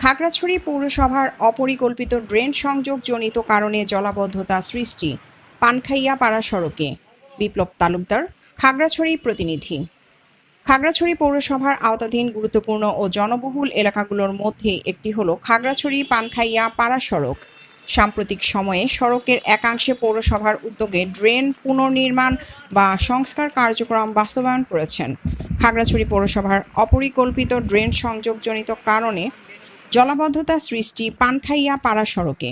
খাগড়াছড়ি পৌরসভার অপরিকল্পিত ড্রেন সংযোগজনিত কারণে জলাবদ্ধতা সৃষ্টি, পানখাইয়া পাড়া সড়কে। বিপ্লব তালুকদার, খাগড়াছড়ি প্রতিনিধি। খাগড়াছড়ি পৌরসভার আওতাধীন গুরুত্বপূর্ণ ও জনবহুল এলাকাগুলোর মধ্যে একটি হলো খাগড়াছড়ি পানখাইয়া পাড়া সড়ক। সাম্প্রতিক সময়ে সড়কের একাংশে পৌরসভার উদ্যোগে ড্রেন পুনর্নির্মাণ বা সংস্কার কার্যক্রম বাস্তবায়ন করেছেন। খাগড়াছড়ি পৌরসভার অপরিকল্পিত ড্রেন সংযোগজনিত কারণে জলাবদ্ধতা সৃষ্টি পানখাইয়া পাড়া সড়কে।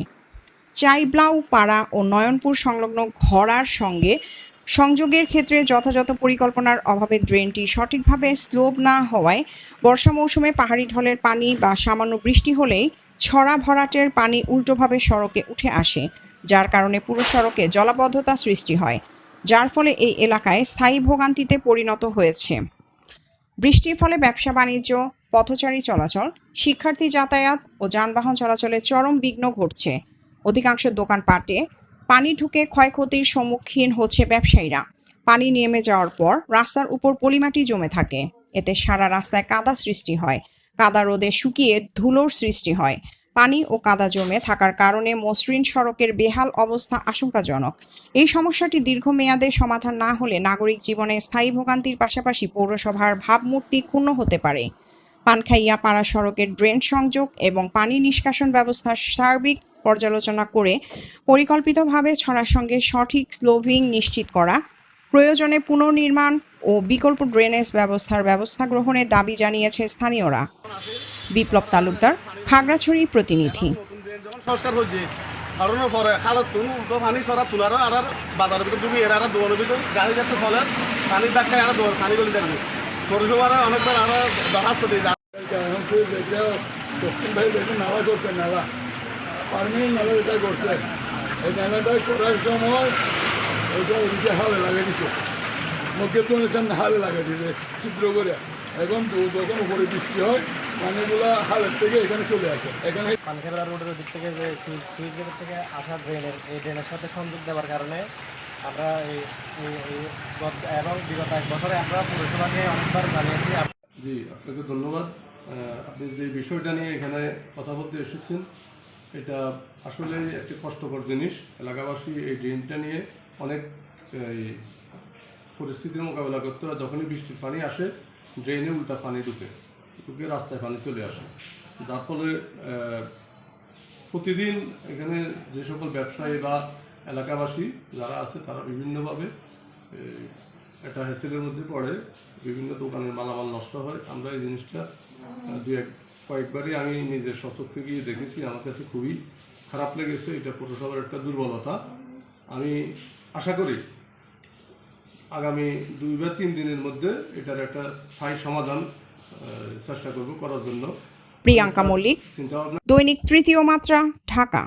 চাইব্লাউ পাড়া ও নয়নপুর সংলগ্ন ঘরার সঙ্গে সংযোগের ক্ষেত্রে যথাযথ পরিকল্পনার অভাবে ড্রেনটি সঠিকভাবে স্লোপ না হওয়ায় বর্ষা মৌসুমে পাহাড়ি ঢলের পানি বা সামান্য বৃষ্টি হলেই ছড়া ভরাটের পানি উল্টোভাবে সড়কে উঠে আসে, যার কারণে পুরো সড়কে জলাবদ্ধতা সৃষ্টি হয়, যার ফলে এই এলাকায় স্থায়ী ভোগান্তিতে পরিণত হয়েছে। বৃষ্টির ফলে ব্যবসা বাণিজ্য পথচারী চলাচল, শিক্ষার্থী যাতায়াত ও যানবাহন চলাচলে চরম বিঘ্ন ঘটছে। অধিকাংশ দোকানপাটে পানি ঢুকে ক্ষয়ক্ষতির সম্মুখীন হচ্ছে ব্যবসায়ীরা। পানি নেমে যাওয়ার পর রাস্তার উপর পলিমাটি জমে থাকে। এতে সারা রাস্তায় কাদা সৃষ্টি হয়। কাদা রোদে শুকিয়ে ধুলোর সৃষ্টি হয়। পানি ও কাদা জমে থাকার কারণে মসৃণ সড়কের বেহাল অবস্থা আশঙ্কাজনক। এই সমস্যাটি দীর্ঘমেয়াদে সমাধান না হলে নাগরিক জীবনে স্থায়ী ভোগান্তির পাশাপাশি পৌরসভার ভাবমূর্তি ক্ষুণ্ণ হতে পারে। পানখাইয়া পাড়া সড়কের ড্রেন সংযোগ এবং পানি নিষ্কাশন ব্যবস্থার সার্বিক পর্যালোচনা করে পরিকল্পিতভাবে ছড়ার সঙ্গে সঠিক স্লোভিং নিশ্চিত করা, প্রয়োজনে পুনর্নির্মাণ ও বিকল্প ড্রেনেজ ব্যবস্থার ব্যবস্থা গ্রহণের দাবি জানিয়েছে স্থানীয়রা। বিপ্লব তালুকদার, খাগড়াছড়ি প্রতিনিধি। পানি ধাক্কায় পৌরসভার অনেকবার আর দরখাস্ত দক্ষিণ ভাই দেখে নালা করছে নালা পারমানেন্ট নালা এটা করছে এই নালাটা করার সময় ওইটা ওদিকে হালে লাগিয়ে দিচ্ছে মুখে তো সামনে হালে লাগিয়ে ছিদ্র করে এখন যখন উপরে বৃষ্টি হয় পানিগুলা হালের থেকে এখানে চলে আসে এখানে পানখেলা রোডের দিক থেকে যে সুইচ থেকে আসা ড্রেনের এই ড্রেনের সাথে সংযোগ দেওয়ার কারণে আমরা এবং বিগত এক বছরে আমরা পৌরসভাকে অনেকবার জানিয়েছি। জি, আপনাকে ধন্যবাদ। আপনি যে বিষয়টা নিয়ে এখানে কথা বলতে এসেছেন, এটা আসলে একটি কষ্টকর জিনিস। এলাকাবাসী এই ড্রেনটা নিয়ে অনেক পরিস্থিতির মোকাবেলা করতে হয়। যখনই বৃষ্টির পানি আসে, ড্রেনে উল্টা পানি ঢুকে ঢুকে রাস্তায় পানি চলে আসে। যার ফলে প্রতিদিন এখানে যে সকল ব্যবসায়ী বা এলাকাবাসী যারা আছে তারা বিভিন্নভাবে একটা হ্যাসেলের মধ্যে পড়ে বিভিন্ন দোকানের মালামাল নষ্ট হয়। আমরা এই জিনিসটা দু এক কয়েকবারই আমি নিজের সচক্ষে গিয়ে দেখেছি। আমার কাছে খুবই খারাপ লেগেছে। এটা পৌরসভার একটা দুর্বলতা। আমি আশা করি আগামী দুই বা তিন দিনের মধ্যে এটার একটা স্থায়ী সমাধান চেষ্টা করব করার জন্য। প্রিয়াঙ্কা মল্লিক দৈনিক তৃতীয় মাত্রা ঢাকা।